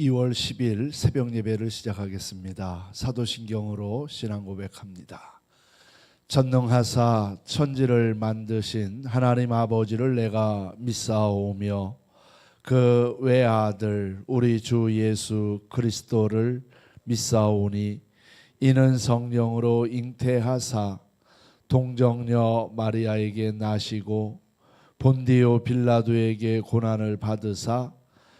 2월 10일 새벽 예배를 시작하겠습니다. 사도신경으로 신앙 고백합니다. 전능하사 천지를 만드신 하나님 아버지를 내가 믿사오며 그 외아들 우리 주 예수 그리스도를 믿사오니 이는 성령으로 잉태하사 동정녀 마리아에게 나시고 본디오 빌라도에게 고난을 받으사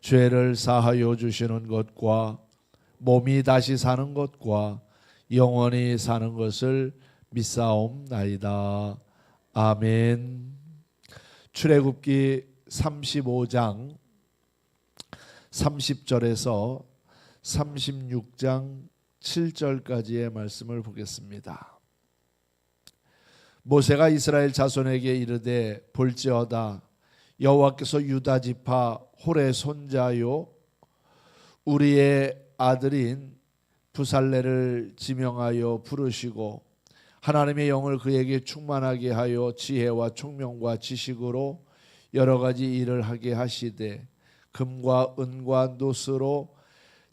죄를 사하여 주시는 것과 몸이 다시 사는 것과 영원히 사는 것을 믿사옵나이다. 아멘. 출애굽기 35장 30절에서 36장 7절까지의 말씀을 보겠습니다. 모세가 이스라엘 자손에게 이르되 볼지어다 여호와께서 유다 지파 홀의 손자요 우리의 아들인 부살레를 지명하여 부르시고 하나님의 영을 그에게 충만하게 하여 지혜와 총명과 지식으로 여러 가지 일을 하게 하시되 금과 은과 노스로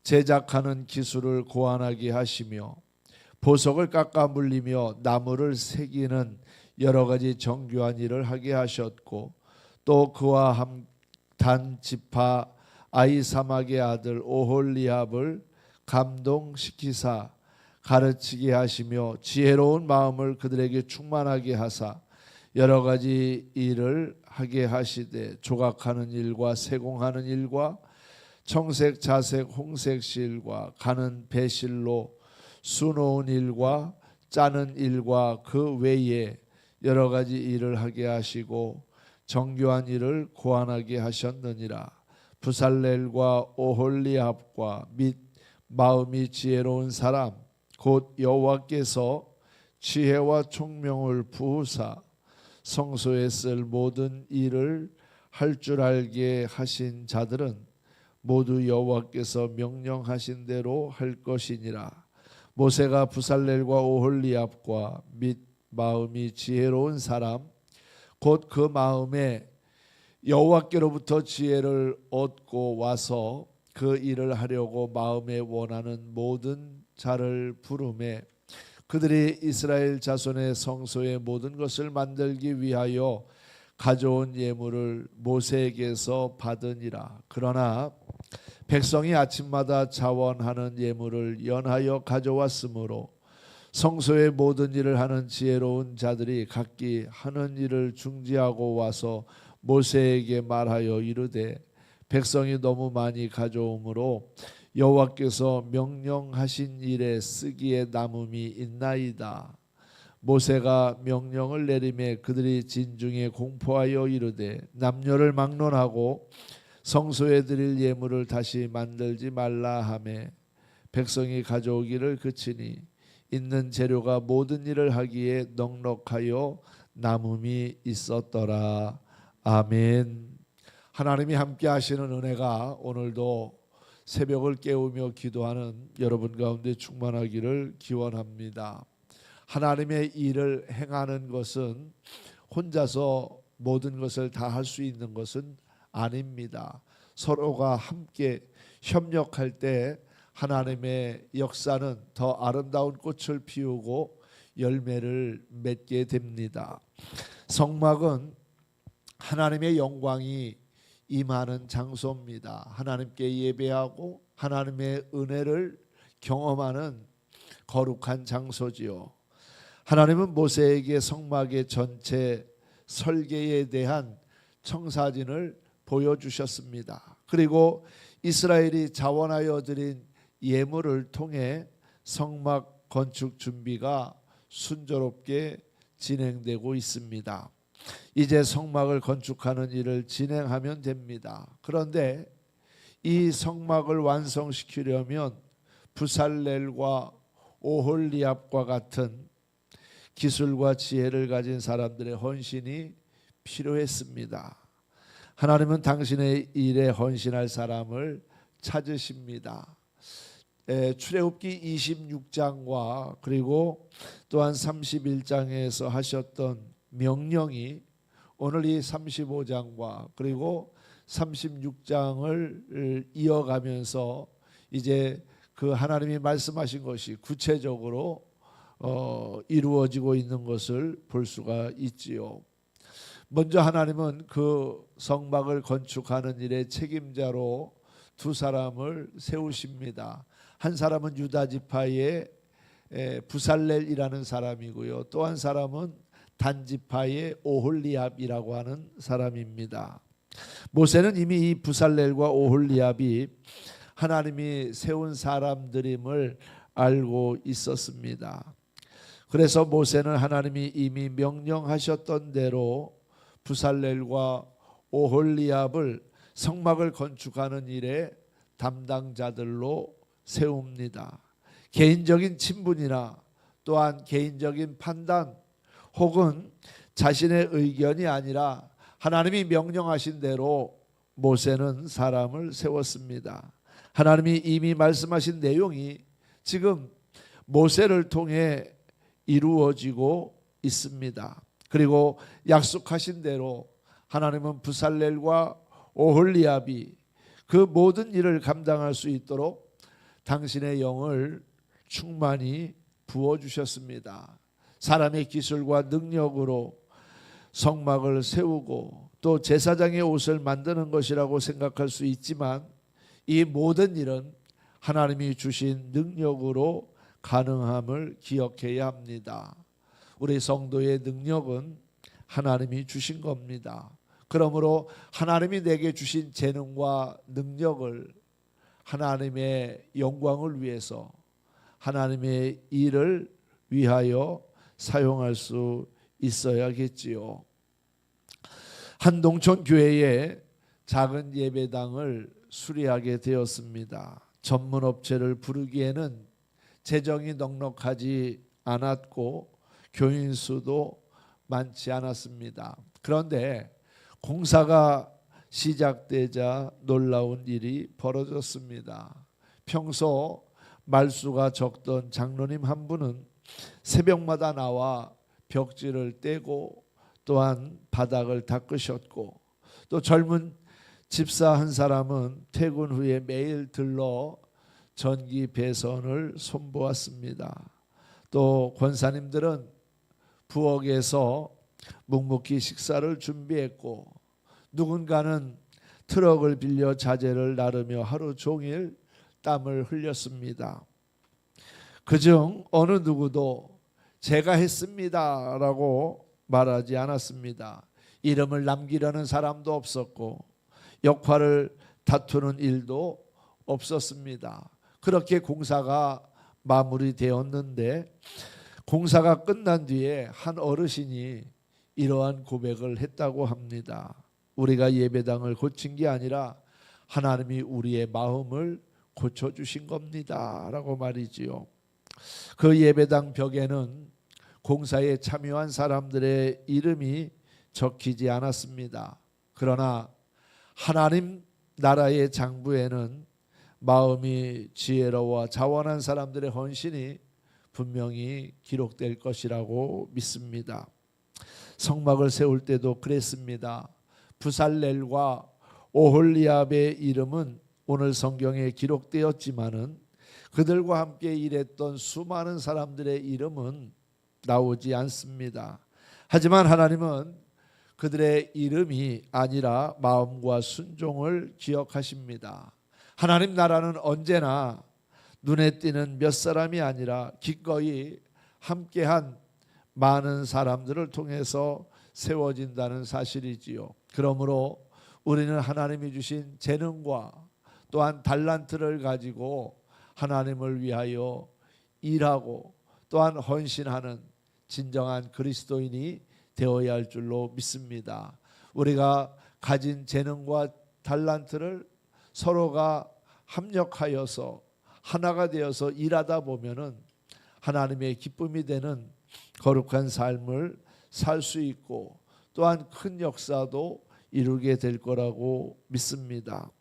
제작하는 기술을 고안하게 하시며 보석을 깎아 물리며 나무를 새기는 여러 가지 정교한 일을 하게 하셨고 또 그와 함 단 지파 아이사막의 아들 오홀리압을 감동시키사 가르치게 하시며 지혜로운 마음을 그들에게 충만하게 하사 여러 가지 일을 하게 하시되 조각하는 일과 세공하는 일과 청색, 자색, 홍색 실과 가는 배실로 수놓은 일과 짜는 일과 그 외에 여러 가지 일을 하게 하시고 정교한 일을 고안하게 하셨느니라. 부살렐과 오홀리압과 및 마음이 지혜로운 사람 곧 여호와께서 지혜와 총명을 부으사 성소에 쓸 모든 일을 할 줄 알게 하신 자들은 모두 여호와께서 명령하신 대로 할 것이니라. 모세가 부살렐과 오홀리압과 및 마음이 지혜로운 사람 곧 그 마음에 여호와께로부터 지혜를 얻고 와서 그 일을 하려고 마음에 원하는 모든 자를 부르매 그들이 이스라엘 자손의 성소의 모든 것을 만들기 위하여 가져온 예물을 모세에게서 받으니라. 그러나 백성이 아침마다 자원하는 예물을 연하여 가져왔으므로 성소의 모든 일을 하는 지혜로운 자들이 각기 하는 일을 중지하고 와서 모세에게 말하여 이르되 백성이 너무 많이 가져오므로 여호와께서 명령하신 일에 쓰기에 남음이 있나이다. 모세가 명령을 내림에 그들이 진중에 공포하여 이르되 남녀를 막론하고 성소에 드릴 예물을 다시 만들지 말라 하매 백성이 가져오기를 그치니 있는 재료가 모든 일을 하기에 넉넉하여 남음이 있었더라. 아멘. 하나님이 함께 하시는 은혜가 오늘도 새벽을 깨우며 기도하는 여러분 가운데 충만하기를 기원합니다. 하나님의 일을 행하는 것은 혼자서 모든 것을 다 할 수 있는 것은 아닙니다. 서로가 함께 협력할 때 하나님의 역사는 더 아름다운 꽃을 피우고 열매를 맺게 됩니다. 성막은 하나님의 영광이 임하는 장소입니다. 하나님께 예배하고 하나님의 은혜를 경험하는 거룩한 장소지요. 하나님은 모세에게 성막의 전체 설계에 대한 청사진을 보여주셨습니다. 그리고 이스라엘이 자원하여 드린 예물을 통해 성막 건축 준비가 순조롭게 진행되고 있습니다. 이제 성막을 건축하는 일을 진행하면 됩니다. 그런데 이 성막을 완성시키려면 부살렐과 오홀리압과 같은 기술과 지혜를 가진 사람들의 헌신이 필요했습니다. 하나님은 당신의 일에 헌신할 사람을 찾으십니다. 에, 출애굽기 26장과 그리고 또한 31장에서 하셨던 명령이 오늘 이 35장과 그리고 36장을 이어가면서 이제 그 하나님이 말씀하신 것이 구체적으로 어, 이루어지고 있는 것을 볼 수가 있지요. 먼저 하나님은 그 성막을 건축하는 일의 책임자로 두 사람을 세우십니다. 한 사람은 유다 지파의 에, 부살렐이라는 사람이고요. 또 한 사람은 단 지파의 오홀리압이라고 하는 사람입니다. 모세는 이미 이 부살렐과 오홀리압이 하나님이 세운 사람들임을 알고 있었습니다. 그래서 모세는 하나님이 이미 명령하셨던 대로 부살렐과 오홀리압을 성막을 건축하는 일에 담당자들로 세웁니다. 개인적인 친분이나 또한 개인적인 판단 혹은 자신의 의견이 아니라 하나님이 명령하신 대로 모세는 사람을 세웠습니다. 하나님이 이미 말씀하신 내용이 지금 모세를 통해 이루어지고 있습니다. 그리고 약속하신 대로 하나님은 부살렐과 오홀리압이 그 모든 일을 감당할 수 있도록 당신의 영을 충만히 부어 주셨습니다. 사람의 기술과 능력으로 성막을 세우고 또 제사장의 옷을 만드는 것이라고 생각할 수 있지만 이 모든 일은 하나님이 주신 능력으로 가능함을 기억해야 합니다. 우리 성도의 능력은 하나님이 주신 겁니다. 그러므로 하나님이 내게 주신 재능과 능력을 하나님의 영광을 위해서 하나님의 일을 위하여 사용할 수 있어야겠지요. 한동촌 교회에 작은 예배당을 수리하게 되었습니다. 전문 업체를 부르기에는 재정이 넉넉하지 않았고 교인 수도 많지 않았습니다. 그런데 공사가 시작되자 놀라운 일이 벌어졌습니다. 평소 말수가 적던 장로님 한 분은 새벽마다 나와 벽지를 떼고 또한 바닥을 닦으셨고 또 젊은 집사 한 사람은 퇴근 후에 매일 들러 전기 배선을 손보았습니다. 또 권사님들은 부엌에서 묵묵히 식사를 준비했고 누군가는 트럭을 빌려 자재를 나르며 하루 종일 땀을 흘렸습니다. 그중 어느 누구도 제가 했습니다라고 말하지 않았습니다. 이름을 남기려는 사람도 없었고 역할을 다투는 일도 없었습니다. 그렇게 공사가 마무리되었는데 공사가 끝난 뒤에 한 어르신이 이러한 고백을 했다고 합니다. 우리가 예배당을 고친 게 아니라 하나님이 우리의 마음을 고쳐 주신 겁니다라고 말이지요. 그 예배당 벽에는 공사에 참여한 사람들의 이름이 적히지 않았습니다. 그러나 하나님 나라의 장부에는 마음이 지혜로워 자원한 사람들의 헌신이 분명히 기록될 것이라고 믿습니다. 성막을 세울 때도 그랬습니다. 부살렐과 오홀리압의 이름은 오늘 성경에 기록되었지만은 그들과 함께 일했던 수많은 사람들의 이름은 나오지 않습니다. 하지만 하나님은 그들의 이름이 아니라 마음과 순종을 기억하십니다. 하나님 나라는 언제나 눈에 띄는 몇 사람이 아니라 기꺼이 함께한 많은 사람들을 통해서 세워진다는 사실이지요. 그러므로 우리는 하나님이 주신 재능과 또한 달란트를 가지고 하나님을 위하여 일하고 또한 헌신하는 진정한 그리스도인이 되어야 할 줄로 믿습니다. 우리가 가진 재능과 달란트를 서로가 합력하여서 하나가 되어서 일하다 보면은 하나님의 기쁨이 되는 거룩한 삶을 살 수 있고 또한 큰 역사도 이루게 될 거라고 믿습니다.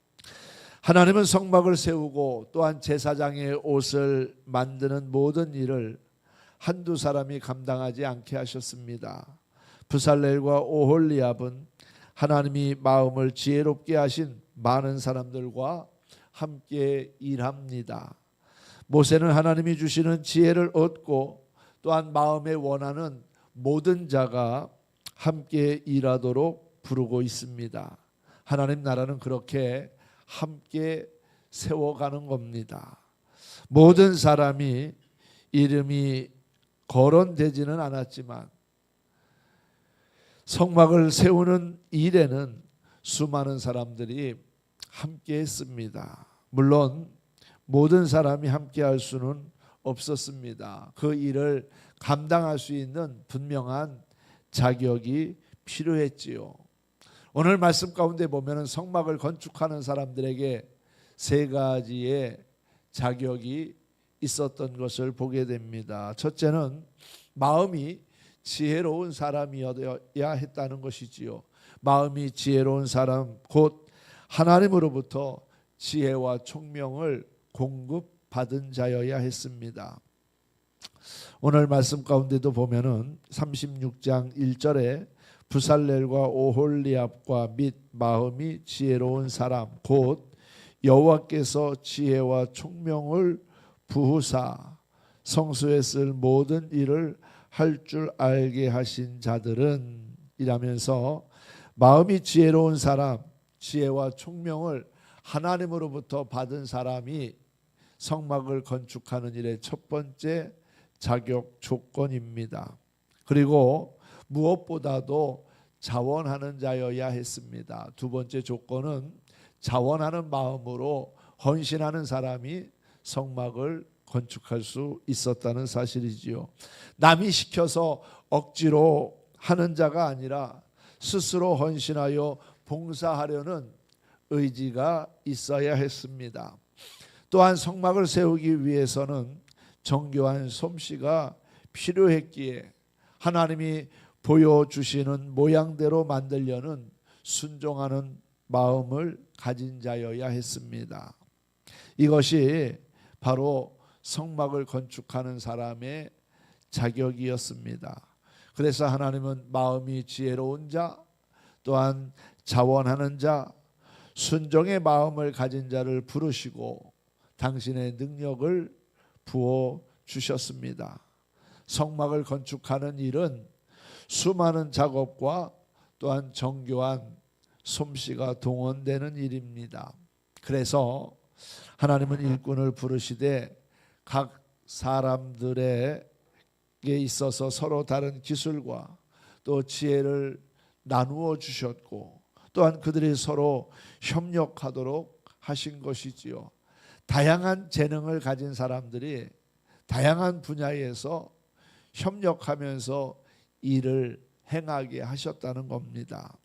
하나님은 성막을 세우고 또한 제사장의 옷을 만드는 모든 일을 한두 사람이 감당하지 않게 하셨습니다. 부살렐과 오홀리압은 하나님이 마음을 지혜롭게 하신 많은 사람들과 함께 일합니다. 모세는 하나님이 주시는 지혜를 얻고 또한 마음에 원하는 모든 자가 함께 일하도록 부르고 있습니다. 하나님 나라는 그렇게 함께 세워가는 겁니다. 모든 사람이 이름이 거론되지는 않았지만 성막을 세우는 일에는 수많은 사람들이 함께 했습니다. 물론 모든 사람이 함께 할 수는 없었습니다. 그 일을 감당할 수 있는 분명한 자격이 필요했지요. 오늘 말씀 가운데 보면은 성막을 건축하는 사람들에게 세 가지의 자격이 있었던 것을 보게 됩니다. 첫째는 마음이 지혜로운 사람이어야 했다는 것이지요. 마음이 지혜로운 사람 곧 하나님으로부터 지혜와 총명을 공급받은 자여야 했습니다. 오늘 말씀 가운데도 보면은 36장 1절에 부살렐과 오홀리압과 및 마음이 지혜로운 사람 곧 여호와께서 지혜와 총명을 부후사 성수에 쓸 모든 일을 할 줄 알게 하신 자들은 이라면서 마음이 지혜로운 사람 지혜와 총명을 하나님으로부터 받은 사람이 성막을 건축하는 일의 첫 번째 자격 조건입니다. 그리고 무엇보다도 자원하는 자여야 했습니다. 두 번째 조건은 자원하는 마음으로 헌신하는 사람이 성막을 건축할 수 있었다는 사실이지요. 남이 시켜서 억지로 하는 자가 아니라 스스로 헌신하여 봉사하려는 의지가 있어야 했습니다. 또한 성막을 세우기 위해서는 정교한 솜씨가 필요했기에 하나님이 보여주시는 모양대로 만들려는 순종하는 마음을 가진 자여야 했습니다. 이것이 바로 성막을 건축하는 사람의 자격이었습니다. 그래서 하나님은 마음이 지혜로운 자, 또한 자원하는 자, 순종의 마음을 가진 자를 부르시고 당신의 능력을 부어 주셨습니다. 성막을 건축하는 일은 수많은 작업과 또한 정교한 솜씨가 동원되는 일입니다. 그래서 하나님은 일꾼을 부르시되 각 사람들에게 있어서 서로 다른 기술과 또 지혜를 나누어 주셨고 또한 그들이 서로 협력하도록 하신 것이지요. 다양한 재능을 가진 사람들이 다양한 분야에서 협력하면서 일을 행하게 하셨다는 겁니다.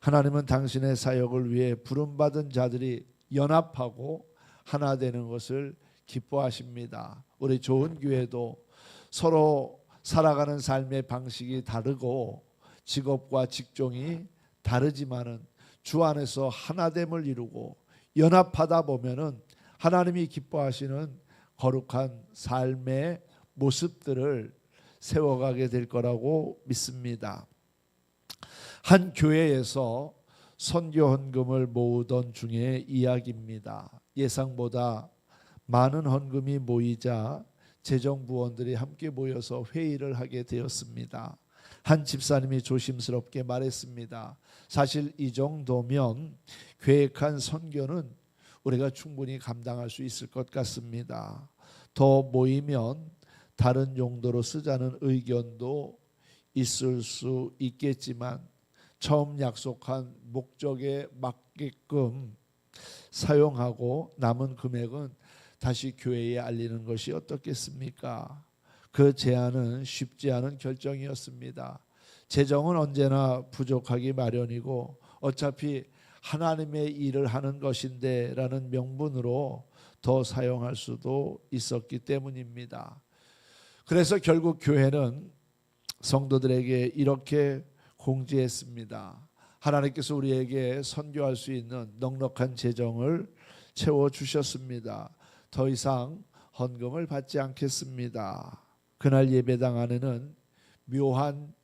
하나님은 당신의 사역을 위해 부름받은 자들이 연합하고 하나 되는 것을 기뻐하십니다. 우리 좋은 교회도 서로 살아가는 삶의 방식이 다르고 직업과 직종이 다르지만은 주 안에서 하나됨을 이루고 연합하다 보면은 하나님이 기뻐하시는 거룩한 삶의 모습들을 세워가게 될 거라고 믿습니다. 한 교회에서 선교 헌금을 모으던 중에 이야기입니다. 예상보다 많은 헌금이 모이자 재정 부원들이 함께 모여서 회의를 하게 되었습니다. 한 집사님이 조심스럽게 말했습니다. 사실 이 정도면 계획한 선교는 우리가 충분히 감당할 수 있을 것 같습니다. 더 모이면 다른 용도로 쓰자는 의견도 있을 수 있겠지만 처음 약속한 목적에 맞게끔 사용하고 남은 금액은 다시 교회에 알리는 것이 어떻겠습니까? 그 제안은 쉽지 않은 결정이었습니다. 재정은 언제나 부족하기 마련이고 어차피 하나님의 일을 하는 것인데라는 명분으로 더 사용할 수도 있었기 때문입니다. 그래서 결국 교회는 성도들에게 이렇게 공지했습니다. 하나님께서 우리에게 선교할 수 있는 넉넉한 재정을 채워 주셨습니다. 더 이상 헌금을 받지 않겠습니다. 그날 예배당 안에는 묘한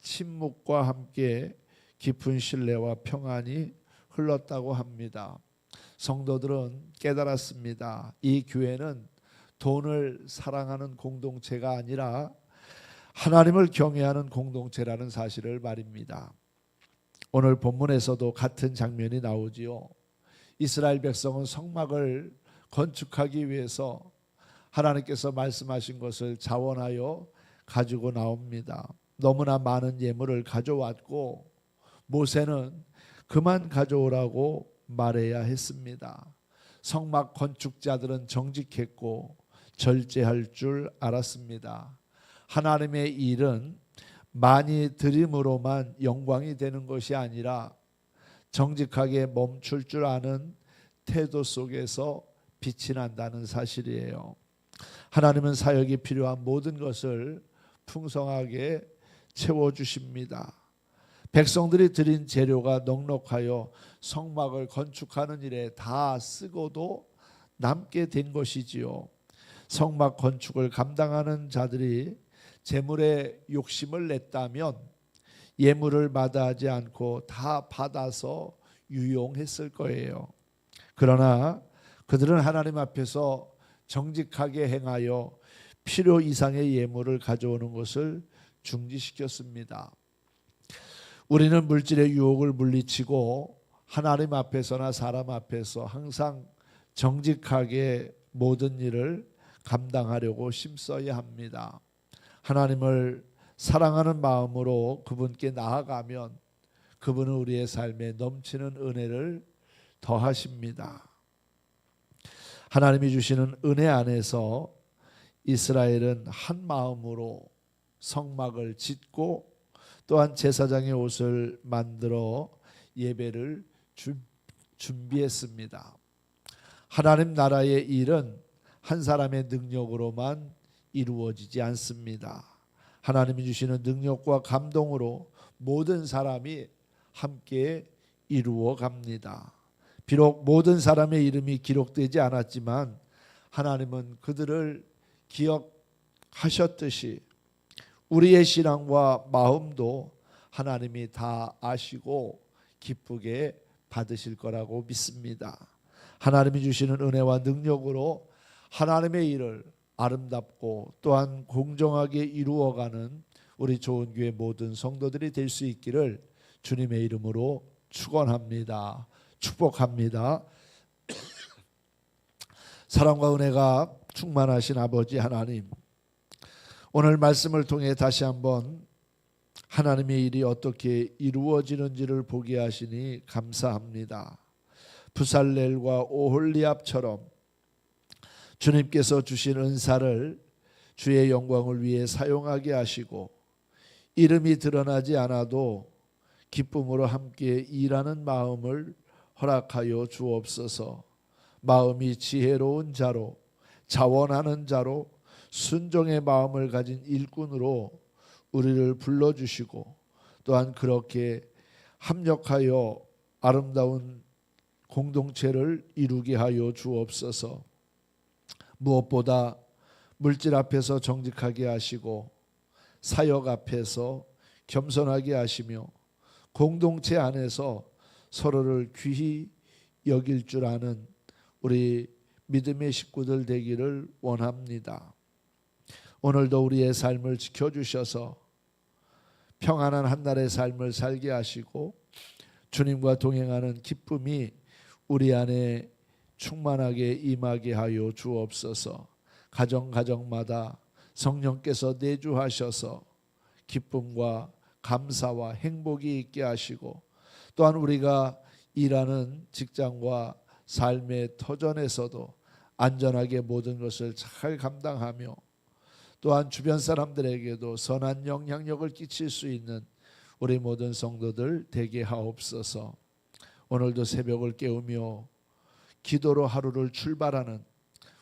침묵과 함께 깊은 신뢰와 평안이 흘렀다고 합니다. 성도들은 깨달았습니다. 이 교회는 돈을 사랑하는 공동체가 아니라 하나님을 경외하는 공동체라는 사실을 말입니다. 오늘 본문에서도 같은 장면이 나오지요. 이스라엘 백성은 성막을 건축하기 위해서 하나님께서 말씀하신 것을 자원하여 가지고 나옵니다. 너무나 많은 예물을 가져왔고 모세는 그만 가져오라고 말해야 했습니다. 성막 건축자들은 정직했고 절제할 줄 알았습니다. 하나님의 일은 많이 드림으로만 영광이 되는 것이 아니라 정직하게 멈출 줄 아는 태도 속에서 빛이 난다는 사실이에요. 하나님은 사역이 필요한 모든 것을 풍성하게 채워 주십니다. 백성들이 드린 재료가 넉넉하여 성막을 건축하는 일에 다 쓰고도 남게 된 것이지요. 성막 건축을 감당하는 자들이 재물에 욕심을 냈다면 예물을 마다하지 않고 다 받아서 유용했을 거예요. 그러나 그들은 하나님 앞에서 정직하게 행하여 필요 이상의 예물을 가져오는 것을 중지시켰습니다. 우리는 물질의 유혹을 물리치고 하나님 앞에서나 사람 앞에서 항상 정직하게 모든 일을 감당하려고 힘써야 합니다. 하나님을 사랑하는 마음으로 그분께 나아가면 그분은 우리의 삶에 넘치는 은혜를 더하십니다. 하나님이 주시는 은혜 안에서 이스라엘은 한 마음으로 성막을 짓고 또한 제사장의 옷을 만들어 예배를 준비했습니다. 하나님 나라의 일은 한 사람의 능력으로만 이루어지지 않습니다. 하나님이 주시는 능력과 감동으로 모든 사람이 함께 이루어 갑니다. 비록 모든 사람의 이름이 기록되지 않았지만 하나님은 그들을 기억하셨듯이 우리의 신앙과 마음도 하나님이 다 아시고 기쁘게 받으실 거라고 믿습니다. 하나님이 주시는 은혜와 능력으로 하나님의 일을 아름답고 또한 공정하게 이루어가는 우리 좋은 교회 모든 성도들이 될 수 있기를 주님의 이름으로 축원합니다. 축복합니다. 사랑과 은혜가 충만하신 아버지 하나님 오늘 말씀을 통해 다시 한번 하나님의 일이 어떻게 이루어지는지를 보게 하시니 감사합니다. 부살렐과 오홀리압처럼 주님께서 주신 은사를 주의 영광을 위해 사용하게 하시고 이름이 드러나지 않아도 기쁨으로 함께 일하는 마음을 허락하여 주옵소서. 마음이 지혜로운 자로 자원하는 자로 순종의 마음을 가진 일꾼으로 우리를 불러 주시고 또한 그렇게 합력하여 아름다운 공동체를 이루게 하여 주옵소서. 무엇보다 물질 앞에서 정직하게 하시고 사역 앞에서 겸손하게 하시며 공동체 안에서 서로를 귀히 여길 줄 아는 우리 믿음의 식구들 되기를 원합니다. 오늘도 우리의 삶을 지켜주셔서 평안한 한 날의 삶을 살게 하시고 주님과 동행하는 기쁨이 우리 안에 충만하게 임하게 하여 주옵소서. 가정 가정마다 성령께서 내주하셔서 기쁨과 감사와 행복이 있게 하시고 또한 우리가 일하는 직장과 삶의 터전에서도 안전하게 모든 것을 잘 감당하며 또한 주변 사람들에게도 선한 영향력을 끼칠 수 있는 우리 모든 성도들 되게 하옵소서. 오늘도 새벽을 깨우며 기도로 하루를 출발하는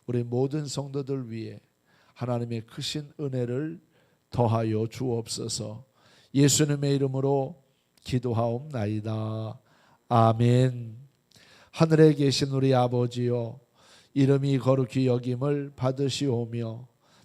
우리 모든 성도들 위해 하나님의 크신 은혜를 더하여 주옵소서. 예수님의 이름으로 기도하옵나이다. 아멘. 하늘에 계신 우리 아버지여 이름이 거룩히 여김을 받으시오며